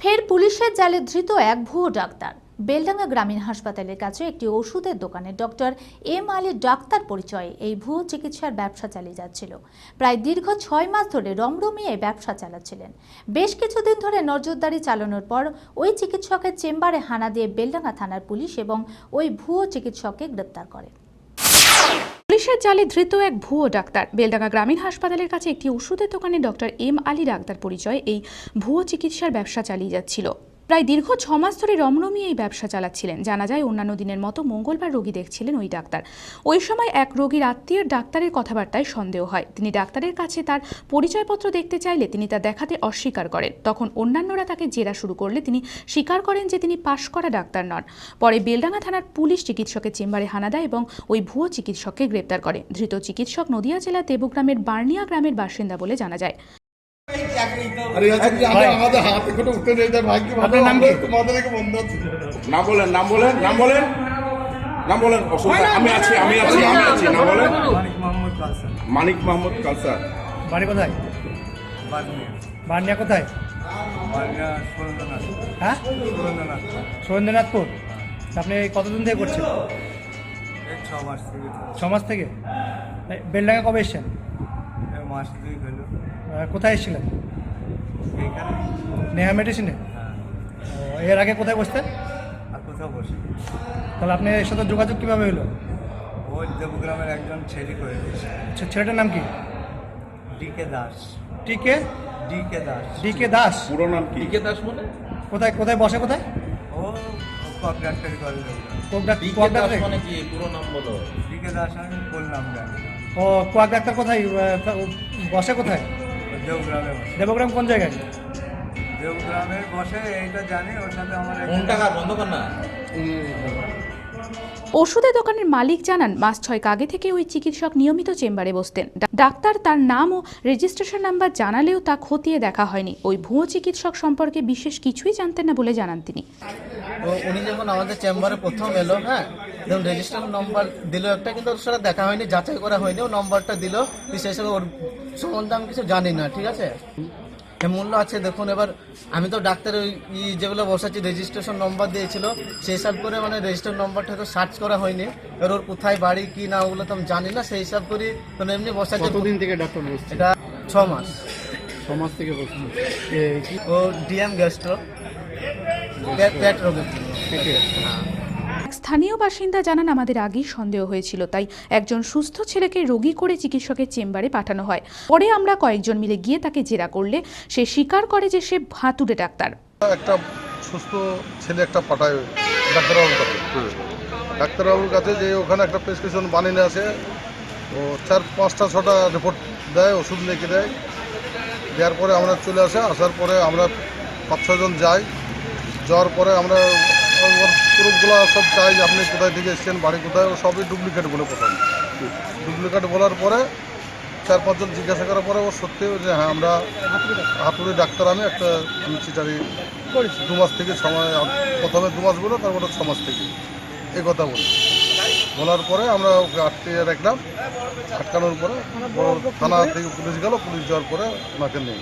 ফের পুলিশের জালে ধৃত এক ভুয়ো ডাক্তার। বেলডাঙ্গা গ্রামীণ হাসপাতালের কাছে একটি ওষুধের দোকানে ডক্টর এম আলী ডাক্তার পরিচয়ে এই ভুয়ো চিকিৎসার ব্যবসা চালিয়ে যাচ্ছিল। প্রায় দীর্ঘ ছয় মাস ধরে রমরমিয়ে ব্যবসা চালাচ্ছিলেন। বেশ কিছুদিন ধরে নজরদারি চালানোর পর ওই চিকিৎসকের চেম্বারে হানা দিয়ে বেলডাঙ্গা থানার পুলিশ এবং ওই ভুয়ো চিকিৎসককে গ্রেপ্তার করে। পুলিশের জালে ধৃত এক ভুয়ো ডাক্তার। বেলডাঙ্গা গ্রামীণ হাসপাতালের কাছে একটি ওষুধের দোকানে ডক্টর এম আলী ডাক্তার পরিচয় এই ভুয়ো চিকিৎসার ব্যবসা চালিয়ে যাচ্ছিল। প্রায় দীর্ঘ ছ মাস ধরে রমরমি এই ব্যবসা চালাচ্ছিলেন। জানা যায়, অন্যান্য দিনের মতো মঙ্গলবার রোগী দেখছিলেন ওই ডাক্তার। ওই সময় এক রোগীর আত্মীয়ের ডাক্তারের কথাবার্তায় সন্দেহ হয়। তিনি ডাক্তারের কাছে তার পরিচয়পত্র দেখতে চাইলে তিনি তা দেখাতে অস্বীকার করেন। তখন অন্যান্যরা তাকে জেরা শুরু করলে তিনি স্বীকার করেন যে তিনি পাশ করা ডাক্তার নন। পরে বেলডাঙ্গা থানার পুলিশ চিকিৎসকের চেম্বারে হানা দেয় এবং ওই ভুয়ো চিকিৎসককে গ্রেপ্তার করে। ধৃত চিকিৎসক নদিয়া জেলার দেবগ্রামের বার্নিয়া গ্রামের বাসিন্দা বলে জানা যায়। আরে কি আমরা আমাদের হাতে করে উঠে নিয়ে যায় ভাগ্য ভালো আপনার নাম কি? আমরা তোমাদের একে বন্ধ আছে। নাম বলেন নাম বলেন নাম বলেন। নাম বলেন অসুবিধা আমি আছি আমি আছি আমি আছি নাম বলেন। মানিক মোহাম্মদ কালসার। মানিক মাহমুদ কালসার। বাড়ি কোথায়? বার্নিয়া কোথায়? হ্যাঁ? সুরেন্দ্রনাথপুর। আপনি কতদিন থেকে করছেন? ছ মাস থেকে। ছ মাস থেকে? বেলডাঙ্গা কবে এসছেন? মাস দুই হলো। কোথায় এসেছিলেন? এইখানে নেহা মেডিসিনে? হ্যাঁ ও, এর আগে কোথায় বসতেন? আর কোথাও বসে তাহলে আপনি এর সাথে যোগাযোগ কীভাবে হলো? ওই দেবগ্রামের একজন ছেলে করে দিয়েছে। ছে- ছেলেটার নাম কি? DK Das. TK DK Das. Decay Das? পুরো নাম কি? কোথায় কোথায় বসে কোথায়? ও কক ডাক্তারি করে কোক ডাক্তার কোয়াক ডাক্তার? ডিকে দাস আমি ফুল নাম জানি। না। ও কোয়াক ডাক্তার কোথায়? বসে কোথায়? দেবগ্রামে দেবগ্রাম কোন জায়গায়? দেবগ্রামে বসে এইটা জানি ওর সাথে আমার একটা- ওষুধের দোকানের মালিক জানান মাস ছয়েক আগে থেকে ওই চিকিৎসক নিয়মিত চেম্বারে বসতেন। ডাক্তার তার নাম ও রেজিস্ট্রেশন নাম্বার জানালেও তা খতিয়ে দেখা হয়নি। ওই ভুয়ো চিকিৎসক সম্পর্কে বিশেষ কিছুই জানতেন না বলে জানান তিনি। উনি যখন আমাদের চেম্বারে প্রথম এলো হ্যাঁ যেমন রেজিস্ট্রেশন নম্বর দিল একটা কিন্তু ওর সাথে দেখা হয়নি যাচাই করা হয়নি ও নম্বরটা দিল হিসেবে ওর সম্বন্ধে আমি কিছু জানি না ঠিক আছে? মূল্য আছে দেখুন এবার আমি তো ডাক্তার ওই যেগুলো বসাচ্ছি রেজিস্ট্রেশন নম্বর দিয়েছিল সেই হিসাব করে মানে রেজিস্ট্রেশন নম্বরটা তো সার্চ করা হয়নি। এবার ওর কোথায় বাড়ি কি না ওগুলো তো আমি জানি না সেই হিসাব করি তো এমনি বসাচ্ছি। কতদিন থেকে ডাক্তার বসছে? এটা ছ মাস। সমাজ থেকে বসছে। ও ডিএম গ্যাস্ট্রো পেট রোগের। থেকে এক স্থানীয় বাসিন্দা জানান, আমাদের আগেই সন্দেহ হয়েছিল, তাই একজন সুস্থ ছেলেকে রোগী করে চিকিৎসকের চেম্বারে পাঠানো হয়। পরে আমরা কয়েকজন মিলে গিয়ে তাকে জেরা করলে সে স্বীকার করে যে সে ভাতুড়ে ডাক্তার। একটা সুস্থ ছেলে একটা পাঠায় ডাক্তারবাবুর কাছে। ডাক্তারবাবুর কাছে যে ওখানে একটা প্রেসক্রিপশন বানিয়ে নিয়ে আসে, ও চার পাঁচটা ছটা রিপোর্ট দেয়, ওষুধ লিখে দেয়। দেওয়ার পরে আমরা চলে আসে, আসার পরে আমরা পাঁচ ছজন যাই। যাওয়ার পরে আমরা প্রুফগুলো সব চাই আপনি কোথায় থেকে এসেছেন বাড়ি কোথায় ও সবই ডুপ্লিকেট বলে প্রথম। ডুপ্লিকেট বলার পরে চার পাঁচজন জিজ্ঞাসা করার পরে ও সত্যি যে হ্যাঁ আমরা হাতুড়ি ডাক্তার আমি একটা আমি চিটারি দু মাস থেকে মাস প্রথমে দু মাস বলো তারপরে ছ মাস থেকে। এ কথা বলি। বলার পরে আমরা ওকে আটকে রাখলাম আটকানোর পরে থানা থেকে পুলিশ গেল পুলিশ যাওয়ার পরে ওনাকে নেই